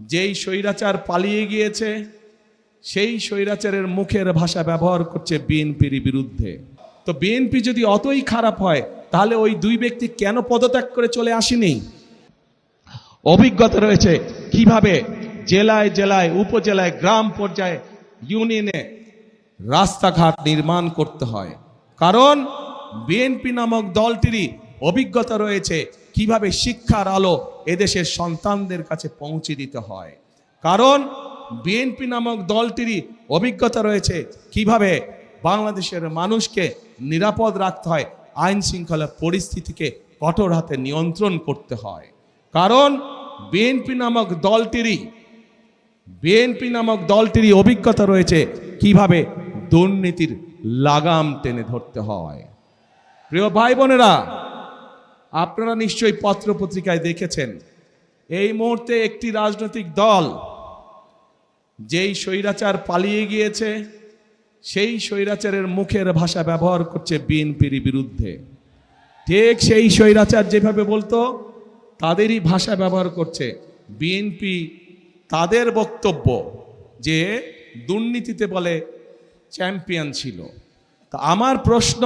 যেই স্বৈরাচার পালিয়ে গিয়েছে, সেই স্বৈরাচারের মুখের ভাষা ব্যবহার করছে বিএনপির বিরুদ্ধে। তো বিএনপি যদি অতই খারাপ হয়, তাহলে ওই দুই ব্যক্তি কেন পদত্যাগ করে চলে আসেনি? অভিজ্ঞতা রয়েছে কীভাবে জেলায় জেলায়, উপজেলায়, গ্রাম পর্যায়ে, ইউনিয়নে রাস্তাঘাট নির্মাণ করতে হয়। কারণ বিএনপি নামক দলটিরই অভিজ্ঞতা রয়েছে কীভাবে শিক্ষার আলো এদেশের সন্তানদের কাছে পৌঁছে দিতে হয়? কারণ বিএনপি নামক দলটিরই অভিজ্ঞতা রয়েছে কীভাবে বাংলাদেশের মানুষকে নিরাপদ রাখতে হয়, আইন শৃঙ্খলা পরিস্থিতিকে কঠোর হাতে নিয়ন্ত্রণ করতে হয়। কারণ বিএনপি নামক দলটিরই বিএনপি নামক দলটিরই অভিজ্ঞতা রয়েছে কীভাবে দুর্নীতির লাগাম টেনে ধরতে হয়। প্রিয় ভাই বোনেরা আপনারা নিশ্চয়ই পত্রপত্রিকায় দেখেছেন, এই মুহূর্তে একটি রাজনৈতিক দল যেই স্বৈরাচার পালিয়ে গিয়েছে, সেই স্বৈরাচারের মুখের ভাষা ব্যবহার করছে বিএনপির বিরুদ্ধে। ঠিক সেই স্বৈরাচার যেভাবে বলতো, তাদেরই ভাষা ব্যবহার করছে বিএনপি। তাদের বক্তব্য যে দুর্নীতিতে বলে চ্যাম্পিয়ন ছিল। তা আমার প্রশ্ন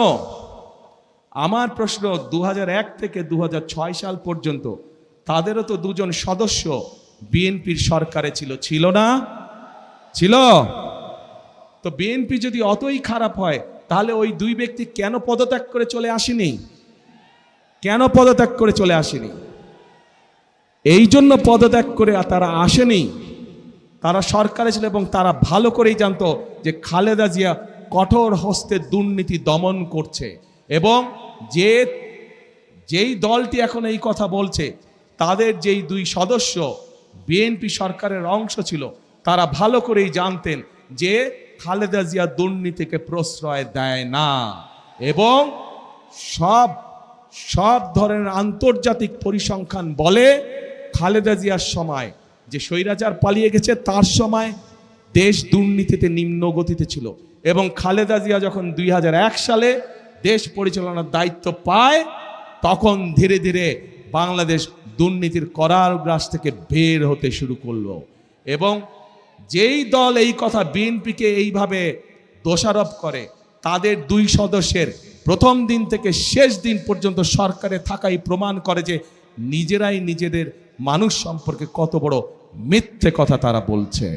আমার প্রশ্ন দু হাজার এক থেকে দু হাজার ছয় সাল পর্যন্ত তাদেরও তো দুজন সদস্য বিএনপির সরকারে ছিল ছিল না? ছিল। তো বিএনপি যদি অতই খারাপ হয়, তাহলে ওই দুই ব্যক্তি কেন পদত্যাগ করে চলে আসেনি? কেন পদত্যাগ করে চলে আসেনি? এই জন্য পদত্যাগ করে তারা আসেনি। তারা সরকারে ছিল এবং তারা ভালো করেই জানতো যে খালেদা জিয়া কঠোর হস্তে দুর্নীতি দমন করছে এবং যে, যেই দলটি এখন এই কথা বলছে, তাদের যেই দুই সদস্য বিএনপি সরকারের অংশ ছিল, তারা ভালো করেই জানতেন যে খালেদা জিয়া দুর্নীতিকে প্রশ্রয় দেয় না। এবং সব সব ধরনের আন্তর্জাতিক পরিসংখ্যান বলে খালেদা জিয়ার সময়, যে স্বৈরাচার পালিয়ে গেছে তার সময় দেশ দুর্নীতিতে নিম্ন গতিতে ছিল। এবং খালেদা জিয়া যখন দুই হাজার এক সালে দেশ পরিচালনার দায়িত্ব পায়, তখন ধীরে ধীরে বাংলাদেশ দুর্নীতির করার গ্রাস থেকে বের হতে শুরু করল। এবং যেই দল এই কথা বিএনপিকে এইভাবে দোষারোপ করে, তাদের দুই সদস্যের প্রথম দিন থেকে শেষ দিন পর্যন্ত সরকারে থাকাই প্রমাণ করে যে নিজেরাই নিজেদের মানুষ সম্পর্কে কত বড় মিথ্যে কথা তারা বলছে।